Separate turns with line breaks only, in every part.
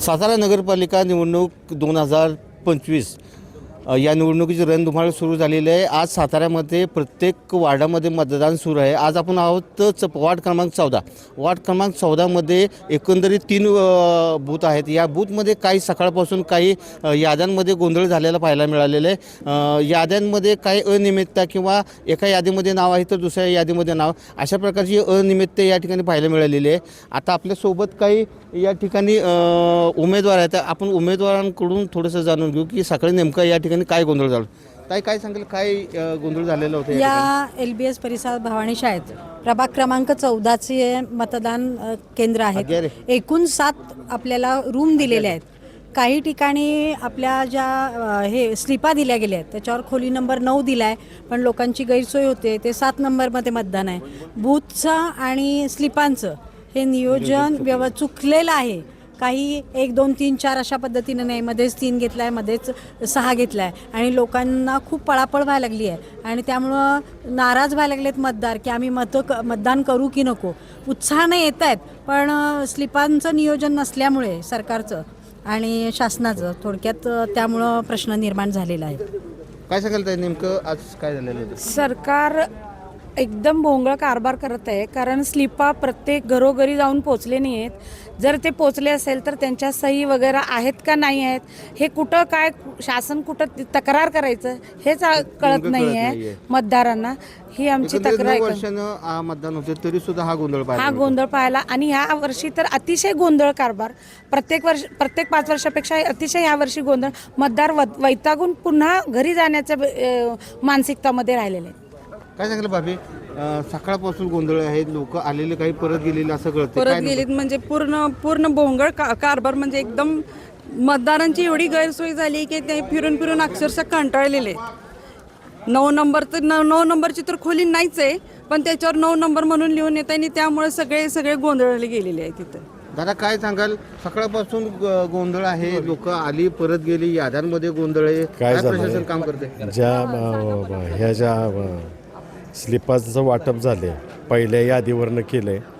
सातारा नगरपालिका निवडणूक दोन हजार पंचवीस या निवडणुकीची रणधुमाळ सुरू झालेली आहे. आज साताऱ्यामध्ये प्रत्येक वार्डामध्ये मतदान सुरू आहे. आज आपण आहोत च वार्ड क्रमांक चौदा. वार्ड क्रमांक चौदामध्ये एकंदरीत तीन बूथ आहेत. या बूथमध्ये काही सकाळपासून काही याद्यांमध्ये गोंधळ झालेला पाहायला मिळालेलं आहे. याद्यांमध्ये काही अनियमितता किंवा एका यादीमध्ये नाव आहे तर दुसऱ्या यादीमध्ये नाव अशा प्रकारची अनियमितता या ठिकाणी पाहायला मिळालेली आहे. आता आपल्यासोबत काही या ठिकाणी उमेदवार आहेत. आपण उमेदवारांकडून थोडंसं जाणून घेऊ की सकाळी नेमकं या ठिकाणी काय गोंधळ झाला? ताई काय सांगेल? काय अ, गोंधळ झालेला होता या ठिकाणी?
या एल बी एस परिसर भवानी शाळेत प्रभाग क्रमांक चौदाचे मतदान अ, केंद्र
अगे रे.
आहेत एकूण सात आपल्याला रूम दिलेले आहेत. काही ठिकाणी आपल्या ज्या अ, हे स्लिपा दिल्या गेल्या आहेत त्याच्यावर खोली नंबर नऊ दिला आहे पण लोकांची गैरसोय होते ते सात नंबरमध्ये मतदान आहे. बूथचं आणि स्लिपांचं हे नियोजन व्यव चुकलेलं आहे. काही एक दोन तीन चार अशा पद्धतीने नाही. मध्येच तीन घेतला आहे मध्येच सहा घेतला आहे आणि लोकांना खूप पळापळ व्हायला लागली आहे. आणि त्यामुळं नाराज व्हायला लागलेत मतदार की आम्ही मतं क मतदान करू की नको. उत्साहानं येत आहेत पण स्लिपांचं नियोजन नसल्यामुळे सरकारचं आणि शासनाचं थोडक्यात त्यामुळं प्रश्न निर्माण झालेला आहे.
काय सांगाल ताई नेमकं आज काय झालेलं होतं?
सरकार एकदम भोंगळ कारभार करत आहे कारण स्लिपा प्रत्येक घरोघरी जाऊन पोचले नाही आहेत जर ते पोचले असेल तर त्यांच्या सही वगैरे आहेत का नाही आहेत हे कुठं काय शासन कुठं तक्रार करायचं हेच कळत नाही
नाहीये.
आहे मतदारांना. ही आमची तक्रार आहे.
मतदान होते तरी सुद्धा हा गोंधळ पाहायला
हा. गोंधळ पाहायला आणि ह्या वर्षी तर अतिशय गोंधळ कारभार. प्रत्येक वर्ष प्रत्येक पाच वर्षापेक्षा अतिशय ह्या वर्षी गोंधळ. मतदार वैतागून पुन्हा घरी जाण्याच्या मानसिकतामध्ये राहिलेले आहेत.
काय सांगितलं भाभी? अं, सकाळपासून गोंधळ आहेत लोक आलेले काही परत गेलेले असं कळतं
परत गेलीत म्हणजे पूर्ण पूर्ण भोंगळ का कारभार म्हणजे एकदम मतदारांची एवढी गैरसोय झाली की ते फिरून फिरून अक्षरशः कंटाळलेले आहेत. नऊ नंबर तर नऊ नऊ नंबरची तर खोली नाहीच आहे पण त्याच्यावर नऊ नंबर म्हणून लिहून येत आणि त्यामुळे सगळे सगळे गोंधळले गेलेले आहेत तिथं.
दादा काय सांगाल? सकाळपासून ग- गोंधळ आहे लोक आली परत गेली याद्यांमध्ये गोंधळ आहे.
काय?
प्रशासन काम करते
ज्या अ, ह्या ज्या अ, स्लिपाचं वाटप झाले पहिल्या यादीवरनं केलं आहे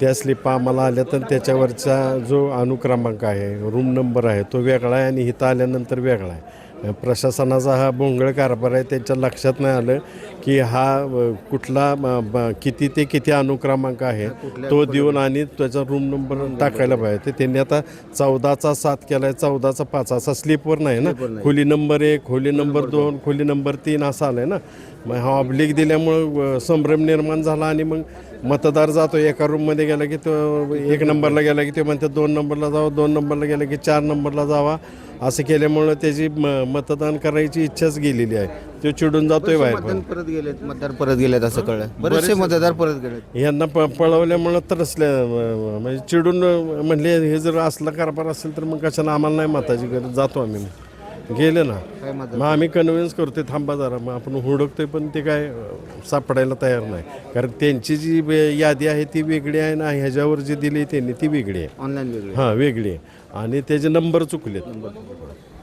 त्या स्लिपा आम्हाला आल्या तर त्याच्यावरचा जो अनुक्रमांक आहे रूम नंबर आहे तो वेगळा आहे आणि इथं आल्यानंतर वेगळा आहे. प्रशासनाचा हा भोंगळ कारभार आहे त्यांच्या लक्षात नाही आलं की हा कुठला किती ते किती अनुक्रमांक आहे तो देऊन आणि त्याचा रूम नंबर टाकायला पाहिजे. ते त्यांनी आता चौदाचा सात केला आहे चौदाचा पाच असा स्लिपवर नाही ना? खोली नंबर एक खोली नंबर दोन. खोली नंबर तीन असा आलाय ना? मग हा ऑब्लिक दिल्यामुळं संभ्रम निर्माण झाला आणि मग मतदार जातो एका रूममध्ये गेला की तो एक नंबरला गेला की ते म्हणते दोन नंबरला जावा दोन नंबरला गेला की चार नंबरला जावा. असं केल्यामुळं त्याची म- मतदान करायची इच्छाच गेलेली आहे. तो चिडून जातोय बाहेर. पण.
मतदान परत गेलेत मतदार परत गेलेत असं कळलं. बरेचसे मतदार परत गेलेत.
यांना प पळवल्यामुळं तरसल्या म्हणजे चिडून म्हणले हे जर असला कारभार असेल तर मग कशाला आम्हाला नाही मताची गरज जातो आम्ही गेले ना.
काय
मग आम्ही कन्व्हिन्स करतोय थांबा जरा मग आपण हुडकतोय पण ते काय अं, सापडायला तयार नाही. कारण त्यांची जी वे- यादी आहे ती वेगळी आहे ना ह्याच्यावर जी दिली त्यांनी ती वेगळी आहे.
ऑनलाईन वेगळे
हां वेगळी आहे. आणि त्याचे नंबर चुकलेत.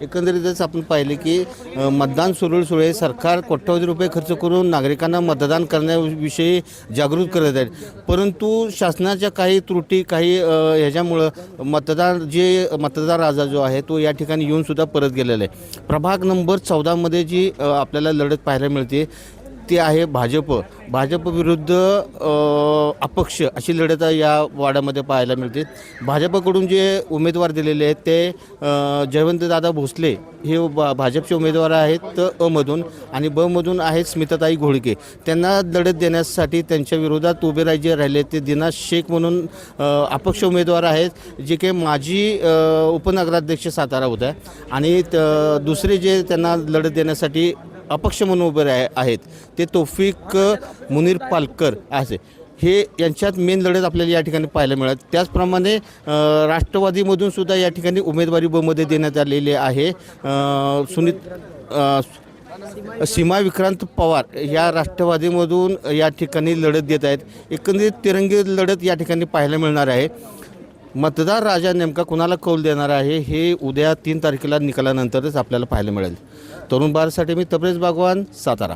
एकंदरीतच आपण पाहिले की मतदान सुरळसुळे सरकार कोट्यवधी रुपये खर्च करून नागरिकांना मतदान करण्याविषयी जागृत करत आहेत. परंतु शासनाच्या काही त्रुटी काही ह्याच्यामुळं मतदार जे मतदार राजा जो आहे तो या ठिकाणी येऊन सुद्धा परत गेलेला आहे. प्रभाग नंबर चौदामध्ये जी आपल्याला लढत पाहायला मिळते ते आहे भाजप. भाजप विरुद्ध अपक्ष अशी लढत या वाड्यामध्ये पाहायला मिळते. भाजपकडून जे उमेदवार दिलेले आहेत ते जयवंतदादा भोसले हे भा- भाजपचे उमेदवार आहेत अमधून आणि ब मधून आहेत स्मिताताई घोळके. त्यांना लढत देण्यासाठी त्यांच्या विरोधात उभे राहिले जे राहिले ते दिना शेख म्हणून अपक्ष उमेदवार आहेत जे काही माजी उपनगराध्यक्ष सातारा होत्या. आणि त- दुसरे जे त्यांना लढत देण्यासाठी अपक्ष म्हणून उभे आहेत. ते तोफिक मुनीर पालकर असे. हे यांच्यात मेन लढत आपल्याला या ठिकाणी पाहायला मिळत. त्याचप्रमाणे राष्ट्रवादीमधून सुद्धा या ठिकाणी उमेदवारी बमध्ये देण्यात आलेली आहे. सुनीत सीमा विक्रांत पवार या राष्ट्रवादीमधून या ठिकाणी लढत देत आहेत. एकंदरीत तिरंगी लढत या ठिकाणी पाहायला मिळणार आहे. मतदार राजा नेमका कुणाला कौल देणार आहे हे उद्या तीन तारखेला निकालानंतरच आपल्याला पाहायला मिळेल. तरुण भारतसाठी मी तब्रेज बागवान सातारा.